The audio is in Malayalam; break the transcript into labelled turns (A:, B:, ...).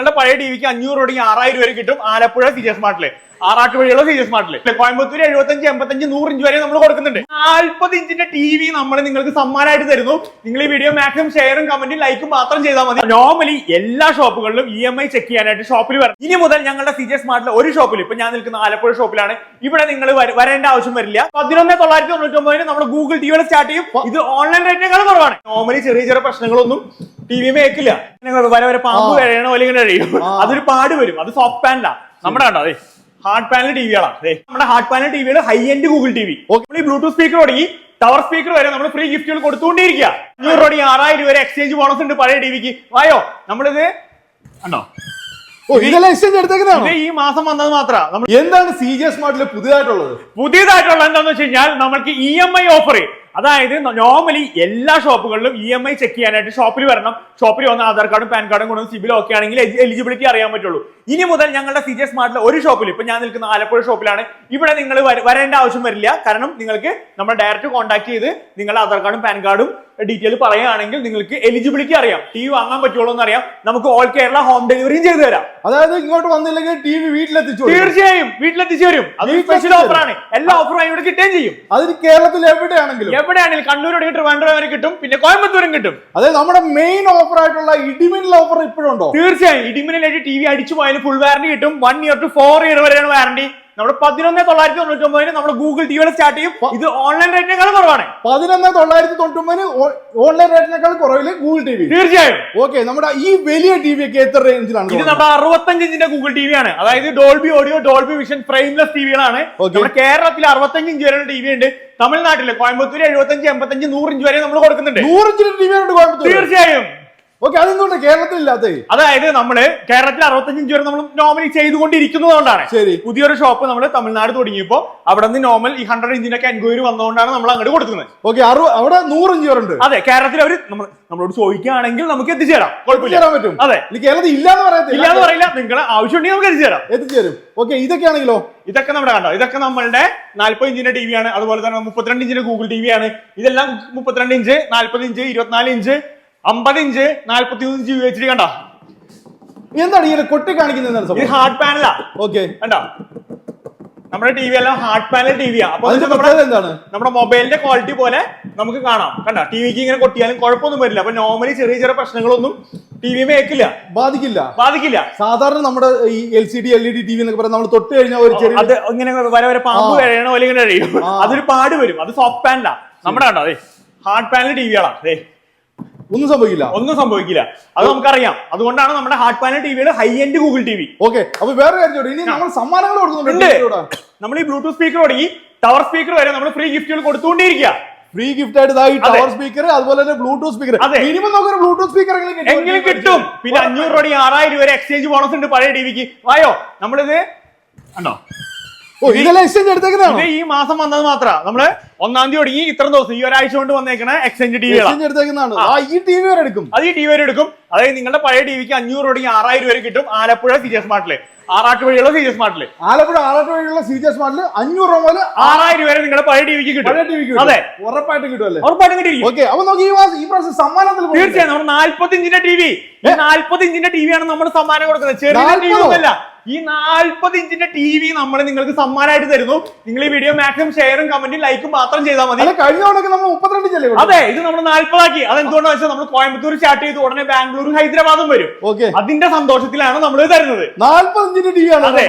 A: നിങ്ങളുടെ പഴയ ടി വിക്ക് അഞ്ഞൂറ് രൂപ ആറായിരം വരെ കിട്ടും ആലപ്പുഴ സി ജി സ്മാർട്ടിൽ ആറാട്ടുവഴിയുള്ള സി ജി മാർട്ടിൽ കോയമ്പത്തൂർ എഴുപത്തഞ്ച് എൺപത്തഞ്ച് നൂറ് ഇഞ്ച് വരെ നമ്മൾ കൊടുക്കുന്നുണ്ട്. നാൽപ്പത് ഇഞ്ചിന്റെ ടി വി നമ്മൾ നിങ്ങൾക്ക് സമ്മാനമായിട്ട് തരുന്നു. നിങ്ങൾ ഈ വീഡിയോ മാക്സിമം ഷെയറും കമന്റും ലൈക്കും മാത്രം ചെയ്താൽ മതി. നോർമലി എല്ലാ ഷോപ്പുകളിലും ഇ എം ഐ ചെക്ക് ചെയ്യാനായിട്ട് ഷോപ്പിൽ വരണം. ഇനി മുതൽ ഞങ്ങളുടെ സി ജി സ്മാർട്ടിലെ ഒരു ഷോപ്പിൽ ഇപ്പൊ ഞാൻ നിൽക്കുന്ന ആലപ്പുഴ ഷോപ്പിലാണ്. ഇവിടെ നിങ്ങൾ വരേണ്ട ആവശ്യം വരില്ല. പതിനൊന്ന് തൊള്ളായിരത്തി തൊണ്ണൂറ്റി ഒമ്പതിന് നമ്മൾ ഗൂഗിൾ ടി വി സ്റ്റാർട്ട് ചെയ്യും. ഇത് ഓൺലൈൻ റേറ്റിനേക്കാൾ കുറവാണ്. നോർമലി ചെറിയ ചെറിയ പ്രശ്നങ്ങളൊന്നും ടി വി മേക്കില്ല വരെ വരെ പാമ്പ്. കഴിയണ പോലെ ഇങ്ങനെ കഴിയും അതൊരു പാട് വരും. അത് സോഫ്റ്റ് പാൻഡാ നമ്മുടെ കണ്ടോ? അതെ ഹാർഡ് പാനൽ ടിവികളാണ് നമ്മുടെ hard panel ടിവികൾ high end Google T V ഈ ബ്ലൂടൂത്ത് സ്പീക്കർ തുടങ്ങി ടവർ സ്പീക്കർ വരെ നമ്മൾ ഫ്രീ ഗിഫ്റ്റുകൾ കൊടുത്തുകൊണ്ടിരിക്കുക. അഞ്ഞൂറ് രൂപ ആറായിരം രൂപ എക്സ്ചേഞ്ച് ബോണസ് ഉണ്ട് പഴയ ടിവിക്ക് വായോ നമ്മളിത് ഉണ്ടോ ഈ മാസം വന്നത് മാത്രമാണ്
B: എന്താണ് സി ജി സ്മാർട്ടിൽ പുതിയതായിട്ടുള്ളത്?
A: പുതിയതായിട്ടുള്ള എന്താന്ന് വെച്ച് കഴിഞ്ഞാൽ നമുക്ക് ഇ എം ഐ ഓഫർ അതായത് നോർമലി എല്ലാ ഷോപ്പുകളിലും ഇ എം ഐ ചെക്ക് ചെയ്യാനായിട്ട് ഷോപ്പിൽ വരണം. ഷോപ്പിൽ വന്ന ആധാർ കാർഡും പാൻ കാർഡും കൊണ്ടുവന്ന് സിബിലും ഒക്കെ ആണെങ്കിൽ എലിജിബിലിറ്റി അറിയാൻ പറ്റുള്ളൂ. ഇനി മുതൽ ഞങ്ങളുടെ സി ജെ സ്മാർട്ടിലെ ഒരു ഷോപ്പിൽ ഇപ്പൊ ഞാൻ നിൽക്കുന്ന ആലപ്പുഴ ഷോപ്പിലാണ്. ഇവിടെ നിങ്ങൾ വരേണ്ട ആവശ്യം വരില്ല. കാരണം നിങ്ങൾക്ക് നമ്മൾ ഡയറക്റ്റ് കോൺടാക്ട് ചെയ്ത് നിങ്ങളുടെ ആധാർ കാർഡും പാൻ കാർഡും ഡീറ്റെയിൽ പറയുകയാണെങ്കിൽ നിങ്ങൾക്ക് എലിജിബിലിറ്റി അറിയാം. ടി വി വാങ്ങാൻ പറ്റുള്ളൂ എന്ന് അറിയാം നമുക്ക് ഓൾ കേരള ഹോം ഡെലിവറിയും ചെയ്തു തരാം.
B: അതായത് ഇങ്ങോട്ട് വന്നില്ലെങ്കിൽ ടി വി വീട്ടിലെത്തിച്ചു.
A: തീർച്ചയായും വീട്ടിലെത്തിച്ചു തരും. അത് സ്പെഷ്യൽ. ഓഫറാണ് എല്ലാ ഓഫറും ഇവിടെ കിട്ടുകയും ചെയ്യും.
B: അതിന് കേരളത്തിൽ എവിടെയാണെങ്കിലും.
A: എവിടെയാണെങ്കിലും കണ്ണൂരോട് കിട്ടും ട്രിവാൻഡ്രം വരെ കിട്ടും. പിന്നെ കോയമ്പത്തൂരും കിട്ടും.
B: അതായത് നമ്മുടെ മെയിൻ ഓഫർ ആയിട്ടുള്ള ഇടിമിന്നൽ ഓഫർ ഇപ്പോഴുണ്ടോ
A: തീർച്ചയായും. ഇടിമിന്നലായിട്ട് ടി വി അടിച്ചു പോയാലും ഫുൾ വാറണ്ടി കിട്ടും. One year two four year വരെയാണ് വാറന്റി നമ്മുടെ പതിനൊന്ന് തൊള്ളായിരത്തി തൊണ്ണൂറ്റി ഒമ്പതിന് നമ്മൾ ഗൂഗിൾ ടിവിയിൽ സ്റ്റാർട്ട് ചെയ്യും. ഇത് ഓൺലൈൻ റേറ്റിനേക്കാൾ കുറവാണ്.
B: പതിനൊന്ന് തൊള്ളായിരത്തി തൊണ്ണൂറ്റി ഒമ്പതിന് ഓൺലൈൻ റേറ്റിനേക്കാൾ കുറവിൽ ഗൂഗിൾ ടി വി.
A: തീർച്ചയായും.
B: ഓക്കെ നമ്മുടെ ഈ വലിയ ടി വി ഒക്കെ എത്ര റേഞ്ചിലാണ്
A: ഇത്? നമ്മുടെ അറുപത്തഞ്ച് ഇഞ്ചിന്റെ ഗൂഗിൾ ടി വി ആണ്. അതായത് Dolby audio Dolby vision frameless T
B: വികളാണ്.
A: നമ്മുടെ കേരളത്തിൽ അറുപത്തഞ്ച് ഇഞ്ച് വരെ ടി വി ഉണ്ട്. തമിഴ്നാട്ടിൽ കോയമ്പത്തൂർ എഴുപത്തഞ്ച് എൺപത്തഞ്ച് നൂറ് ഇഞ്ച് വരെ നമ്മൾ കൊടുക്കുന്നുണ്ട്.
B: നൂറ് ഇഞ്ചിന്റെ ടി വി ഉണ്ട് കോയമ്പത്തൂർ
A: തീർച്ചയായും.
B: ഓക്കെ അതെന്തുകൊണ്ട് കേരളത്തിൽ ഇല്ലാത്ത
A: അതായത് നമ്മൾ കേരളത്തിൽ അറുപത്തഞ്ച് ഇഞ്ച് വരെ നമ്മൾ നോർമലി ചെയ്തുകൊണ്ടിരിക്കുന്നതുകൊണ്ടാണ്
B: ശരി.
A: പുതിയൊരു ഷോപ്പ് നമ്മൾ തമിഴ്നാട് തുടങ്ങിയപ്പോ അവിടെ നിന്ന് നോർമൽ ഈ ഹൺഡ്രഡ് ഇഞ്ചിനൊക്കെ എൻക്വയറി വന്നതുകൊണ്ടാണ് നമ്മൾ അങ്ങോട്ട് കൊടുക്കുന്നത്.
B: ഓക്കെ അറു അവിടെ നൂറ് ഇഞ്ച് വരെ ഉണ്ട്.
A: അതെ കേരളത്തിൽ അവർ നമ്മൾ നമ്മളോട് ചോദിക്കുകയാണെങ്കിൽ നമുക്ക് എത്തിച്ചേരാം. കുഴപ്പമില്ല.
B: പറ്റും.
A: അതെ.
B: കേരളത്തിൽ ഇല്ലാന്ന് പറയത്തില്ല.
A: ഇല്ലാന്ന് പറയില്ല. നിങ്ങളെ ആവശ്യമുണ്ടെങ്കിൽ നമുക്ക് എത്തിച്ചേരാം.
B: എത്തിച്ചേരും. ഓക്കെ ഇതൊക്കെ ആണെങ്കിലോ?
A: ഇതൊക്കെ നമ്മുടെ കണ്ടോ? ഇതൊക്കെ നമ്മളുടെ നാല്പത് ഇഞ്ചിന്റെ ടി വി ആണ്. അതുപോലെ തന്നെ മുപ്പത്തിരണ്ട് ഇഞ്ചിന്റെ ഗൂഗിൾ ടി വി ആണ്. ഇതെല്ലാം മുപ്പത്തിരണ്ട് ഇഞ്ച് നാല്പത് ഇഞ്ച് ഇരുപത്തിനാല് ഇഞ്ച് അമ്പത് ഇഞ്ച് നാല്പത്തി മൂന്ന് ഇഞ്ച് യു എച്ച് ഡി കണ്ടോ?
B: എന്താണ് ഇങ്ങനെ കൊട്ടി കാണിക്കുന്നത്
A: ഇത് ഹാർഡ് പാനലാ.
B: ഓക്കെ.
A: കണ്ടോ? നമ്മുടെ ടി വി എല്ലാം ഹാർഡ് പാനൽ ടി വി ആ. അപ്പൊ നമ്മുടെ
B: എന്താണ്?
A: നമ്മുടെ മൊബൈലിന്റെ ക്വാളിറ്റി പോലെ നമുക്ക് കാണാം. കണ്ട? ടി വിക്ക് ഇങ്ങനെ കൊട്ടിയാലും കുഴപ്പമൊന്നും വരില്ല. അപ്പൊ നോർമലി ചെറിയ ചെറിയ പ്രശ്നങ്ങളൊന്നും ടി വി മേക്കില്ല.
B: ബാധിക്കില്ല.
A: ബാധിക്കില്ല.
B: സാധാരണ നമ്മുടെ ഈ L C D L E D T V എന്നൊക്കെ പറയാം നമ്മൾ തൊട്ട് കഴിഞ്ഞാൽ ഒരു ചെറിയ
A: അത് ഇങ്ങനെ വരെ വരെ പാമ്പ് കഴിയണോ അല്ലെങ്കിൽ കഴിയും അതൊരു പാട് വരും. അത് സോഫ്റ്റ് പാനലാ നമ്മുടെ കണ്ടോ? അതെ ഹാർഡ് പാനൽ ടി വികളാ അതെ
B: ഒന്നും സംഭവിക്കില്ല.
A: ഒന്നും സംഭവിക്കില്ല. അത് നമുക്കറിയാം. അതുകൊണ്ടാണ് നമ്മുടെ ഹാർട്ട് പാനൽ ടിവിയുടെ high end Google T V
B: okay അപ്പൊ വേറെ കാര്യം ഇനി നമ്മൾ സമ്മാനങ്ങൾ കൊടുക്കുന്നുണ്ട്
A: നമ്മൾ ഈ ബ്ലൂടൂത്ത് സ്പീക്കർ തുടങ്ങി. ടവർ സ്പീക്കർ വരെ നമ്മൾ ഫ്രീ ഗിഫ്റ്റുകൾ കൊടുത്തുകൊണ്ടിരിക്കുക.
B: ഫ്രീ ഗിഫ്റ്റ് ആയിട്ട് ടവർ സ്പീക്കർ അതുപോലെ തന്നെ ബ്ലൂടൂത്ത് സ്പീക്കർ
A: അതെ.
B: മിനിമം നമുക്ക് ഒരു ബ്ലൂടൂത്ത് സ്പീക്കർ
A: എങ്കിലും കിട്ടും. പിന്നെ അഞ്ഞൂറ് രൂപ ആറായിരം രൂപ എക്സ്ചേഞ്ച് ബോണസ് ഉണ്ട് പഴയ ടിവിക്ക് വായോ? നമ്മളിത് കണ്ടോ? ഇത് ഈ മാസം വന്നത് മാത്രം. നമ്മൾ ഒന്നാം തീയതി തുടങ്ങി ഇത്ര ദിവസം ഈ ഒരാഴ്ച കൊണ്ട് വന്നേക്കണ എക്സ്ചേഞ്ച്
B: ആ. ഈ ടി വി വരെ എടുക്കും.
A: അത് ഈ ടി വരെ എടുക്കും. അതായത് നിങ്ങളുടെ പഴയ ടിവിക്ക് അഞ്ഞൂറ് രൂപ ആറായിരം വരെ കിട്ടും ആലപ്പുഴ സി ജി സ്മാർട്ടിൽ ആറാട്ട് വഴിയുള്ള സി ജി സ്മാർട്ടിൽ
B: ആലപ്പുഴ ആറാട്ട് വഴിയുള്ള സി ജി സ്മാർട്ടിൽ അഞ്ഞൂറ് രൂപ മുതൽ
A: ആറായിരം വരെ നിങ്ങളുടെ പഴയ ടിവിക്ക് കിട്ടും.
B: പഴയ ടിവിക്ക്
A: അതെ.
B: ഉറപ്പായിട്ടും കിട്ടുമല്ലേ?
A: ഉറപ്പായിട്ടും കിട്ടിയിരിക്കും
B: ഓക്കെ അപ്പൊ നമുക്ക് ഈ മാസം ഈ പ്രാവശ്യം സമ്മാനത്തിൽ.
A: തീർച്ചയായും നമ്മൾ നാല്പത്തി ഇഞ്ചിന്റെ ടി വി ഈ നാല്പത് ഇഞ്ചിന്റെ ടി വി ആണ് നമ്മൾ സമ്മാനം കൊടുക്കുന്നത്. ചെറിയ ടി വി
B: 40
A: ഒന്നല്ല ഈ നാൽപ്പത് ഇഞ്ചിന്റെ ടി വി നമ്മൾ നിങ്ങൾക്ക് സമ്മാനമായിട്ട് തരുന്നു. നിങ്ങൾ ഈ വീഡിയോ മാക്സിമം ഷെയറും കമന്റും ലൈക്കും മാത്രം ചെയ്താൽ മതി.
B: അല്ല കഴിഞ്ഞ നമ്മൾ മുപ്പത്തിരണ്ട് ചെല്ലേ
A: അതെ ഇത് നമ്മൾ നാല്പതാക്കി അതെന്തുകൊണ്ടാണ് വെച്ചാൽ നമ്മൾ കോയമ്പത്തൂർ സ്റ്റാർട്ട് ചെയ്ത് ഉടനെ ബാംഗ്ലൂരും ഹൈദരാബാദും വരും.
B: ഓക്കെ.
A: അതിന്റെ സന്തോഷത്തിലാണ് നമ്മൾ തരുന്നത്.
B: നാല്പത് ഇഞ്ചിന്റെ ടി വി ആണ്
A: അതെ.